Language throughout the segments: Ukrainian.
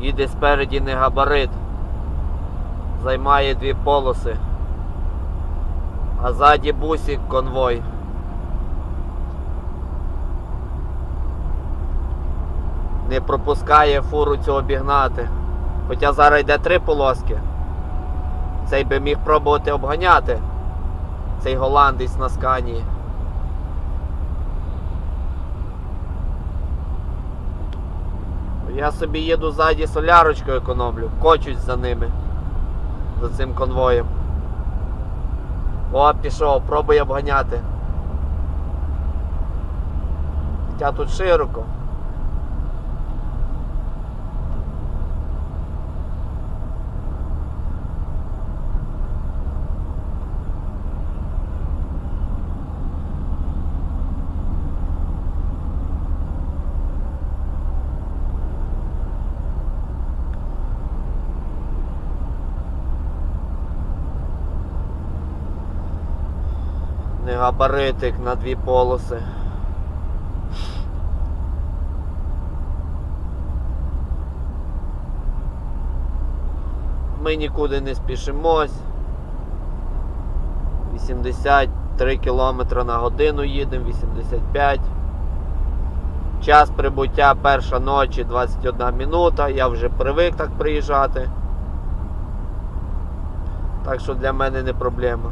Їде спереді не габарит. Займає дві полоси. А ззаді бусик конвой. Не пропускає фуру цю обігнати. Хоча зараз йде три полоски. Цей би міг пробувати обганяти. Цей голландець на сканії. Я собі їду ззаді солярочку економлю, кочусь за ними. За цим конвоєм. О, пішов, пробуй обганяти. Хоча тут широко. Не габаритик на дві полоси. Ми нікуди не спішимось. 83 км на годину їдемо, 85. Час прибуття перша ночі 21 минута. Я вже привик так приїжджати. Так що для мене не проблема.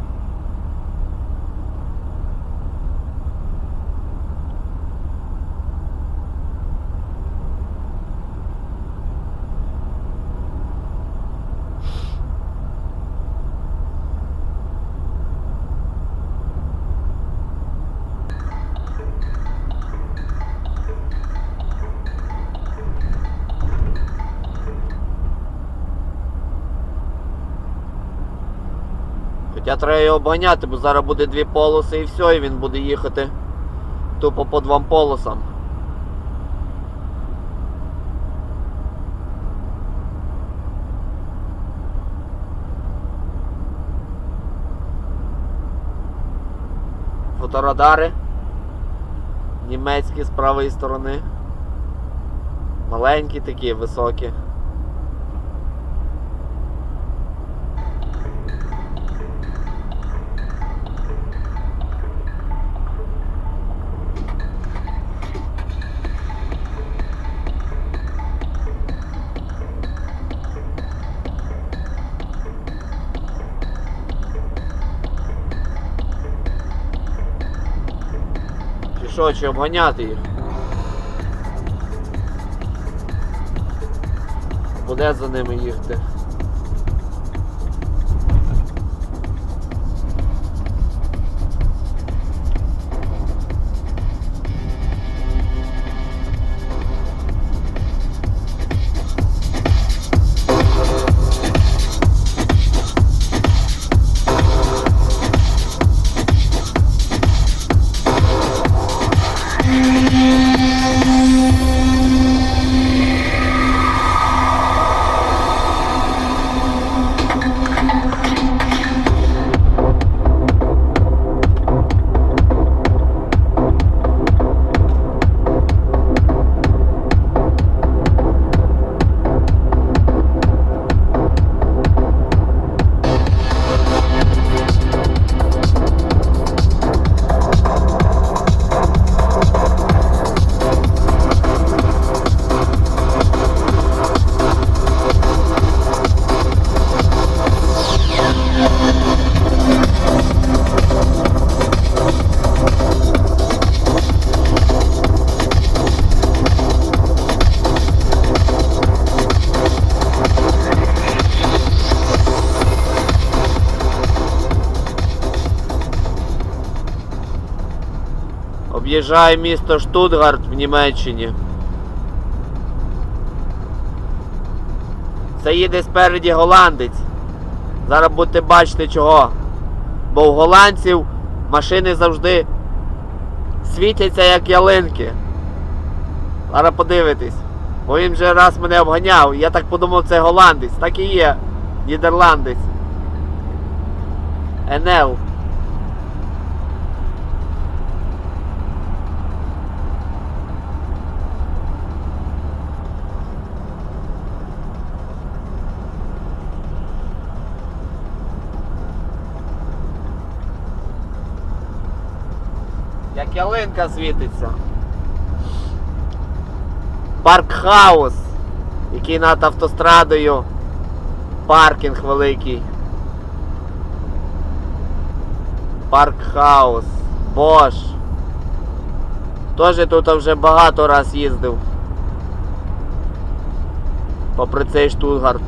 Хоча треба його обганяти, бо зараз буде дві полоси і все, і він буде їхати тупо по двом полосам. Фоторадари. Німецькі з правої сторони. Маленькі такі, високі. Що, чи обганяти їх? Буде за ними їхати. Об'їжджає місто Штутгарт в Німеччині. Це їде спереді голландець. Зараз будете бачити чого. Бо у голландців машини завжди світяться як ялинки. Зараз подивитись. Бо він вже раз мене обганяв. Я так подумав, це голландець. Так і є. Нідерландець. НЛ. Ялинка світиться. Паркхаус, який над автострадою. Паркінг великий. Паркхаус. Бош. Тоже тут вже багато раз їздив. Попри цей Штутгарт.